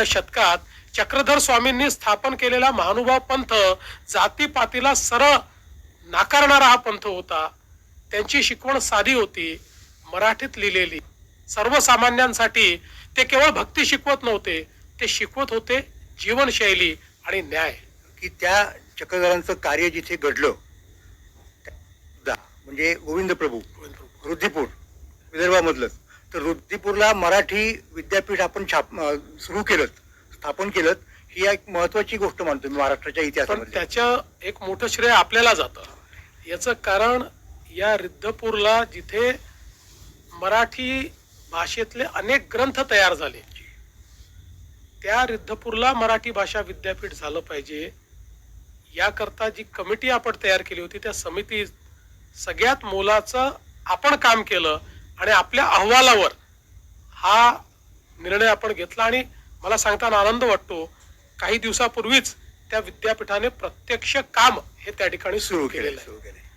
एकोणीसाव्या शतकात चक्रधर स्वामींनी स्थापन केलेला महानुभाव पंथ जातीपातीला सरळ नाकारणारा हा पंथ होता. त्यांची शिकवण साधी होती मराठीत लिहिलेली. सर्वसामान्यांसाठी ते केवळ भक्ती शिकवत नव्हते ते शिकवत होते जीवनशैली आणि न्याय. की त्या चक्रधरांचं कार्य जिथे घडलं म्हणजे गोविंद प्रभू रुद्दीपूर विदर्भामधलं तर रुद्दीपूरला मराठी विद्यापीठ आपण छाप सुरू केलं स्थापन केलं ही एक महत्वाची गोष्ट मानतो मी महाराष्ट्राच्या पण इतिहासामध्ये. त्याचं एक मोठं श्रेय आपल्याला जातं. याचं कारण या रिद्धपूरला जिथे मराठी भाषेतले अनेक ग्रंथ तयार झाले त्या रिद्धपूरला मराठी भाषा विद्यापीठ झालं पाहिजे. याकरता जी कमिटी आपण तयार केली होती त्या समिती सगळ्यात मोलाचं आपण काम केलं. आणि आपल्या अहवालावर हा निर्णय आपण घेतला आणि मला सांगताना आनंद वाटतो काही दिवसापूर्वीच त्या विद्यापीठाने प्रत्यक्ष काम हे त्या ठिकाणी सुरू केलेलं केलं आहे.